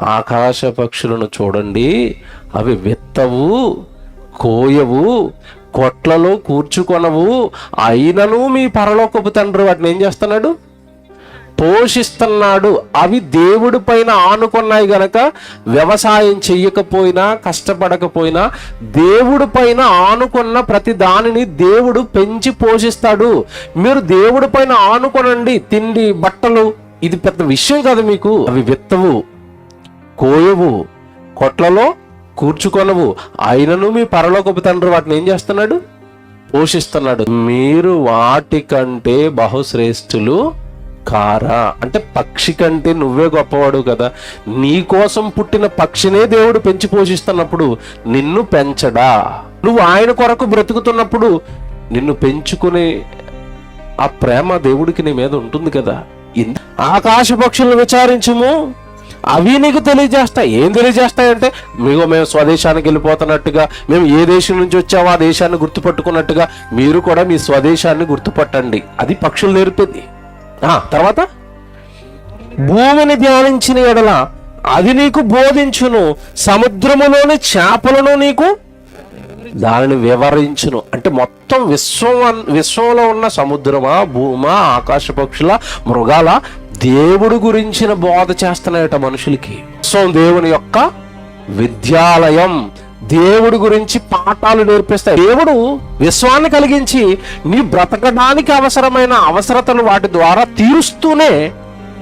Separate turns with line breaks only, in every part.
ఆకాశ పక్షులను చూడండి అవి విత్తవు కోయవు కొట్లలో కూర్చుకొనవు అయినను మీ పరలోకపు తండ్రి వాటిని ఏం చేస్తున్నాడు? పోషిస్తున్నాడు. అవి దేవుడి పైన ఆనుకున్నాయి గనక వ్యవసాయం చెయ్యకపోయినా కష్టపడకపోయినా దేవుడి పైన ఆనుకున్న ప్రతి దానిని దేవుడు పెంచి పోషిస్తాడు. మీరు దేవుడి పైన ఆనుకొనండి తిండి బట్టలు ఇది పెద్ద విషయం కదా మీకు. అవి విత్తవు కోయవు కొట్లలో కూర్చుకొనవు. అయినను మీ పరలోకపు తండ్రి వాటిని ఏం చేస్తున్నాడు? పోషిస్తున్నాడు. మీరు వాటికంటే బహుశ్రేష్ఠులు కారా? అంటే పక్షి కంటే నువ్వే గొప్పవాడు కదా. నీ కోసం పుట్టిన పక్షినే దేవుడు పెంచి పోషిస్తున్నప్పుడు నిన్ను పెంచడా? నువ్వు ఆయన కొరకు బ్రతుకుతున్నప్పుడు నిన్ను పెంచుకునే ఆ ప్రేమ దేవుడికి నీ మీద ఉంటుంది కదా. ఆకాశ పక్షులను విచారించుము అవి నీకు తెలియజేస్తాయి. ఏం తెలియజేస్తాయంటే మీకు మేము స్వదేశానికి వెళ్ళిపోతున్నట్టుగా మేము ఏ దేశం నుంచి వచ్చామో ఆ దేశాన్ని గుర్తుపట్టుకున్నట్టుగా మీరు కూడా మీ స్వదేశాన్ని గుర్తుపట్టండి. అది పక్షులు నేర్పేది. ఆ, తర్వాత? భూమిని ధ్యానించిన ఎడల అది నీకు బోధించును సముద్రములోని చేపలను నీకు దానిని వివరించును. అంటే మొత్తం విశ్వం విశ్వంలో ఉన్న సముద్రమా భూమా ఆకాశ పక్షుల మృగాల దేవుడు గురించిన బోధ చేస్తున్నాయట మనుషులకి. సో దేవుని యొక్క విద్యాలయం దేవుడు గురించి పాఠాలు నేర్పిస్తాయి. దేవుడు విశ్వాన్ని కలిగించి నీ బ్రతకడానికి అవసరమైన అవసరతలు వాటి ద్వారా తీరుస్తూనే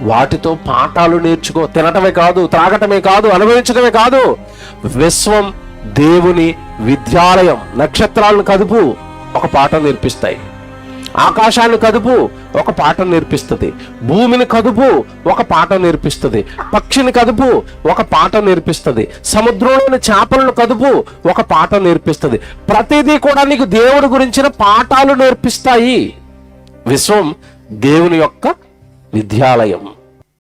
వాటితో పాఠాలు నేర్చుకో. తినటమే కాదు త్రాగటమే కాదు అనుభవించడమే కాదు. విశ్వం దేవుని విద్యాలయం. నక్షత్రాలను కదుపు. ఒక పాఠం నేర్పిస్తాయి. ఆకాశాన్ని కదుపు ఒక పాఠం నేర్పిస్తుంది. భూమిని కదుపు ఒక పాఠం నేర్పిస్తుంది. పక్షిని కదుపు ఒక పాఠం నేర్పిస్తుంది. సముద్రంలోని చేపలను కదుపు ఒక పాఠం నేర్పిస్తుంది. ప్రతిదీ కూడా నీకు దేవుడి గురించిన పాఠాలు నేర్పిస్తాయి. విశ్వం దేవుని యొక్క విద్యాలయం.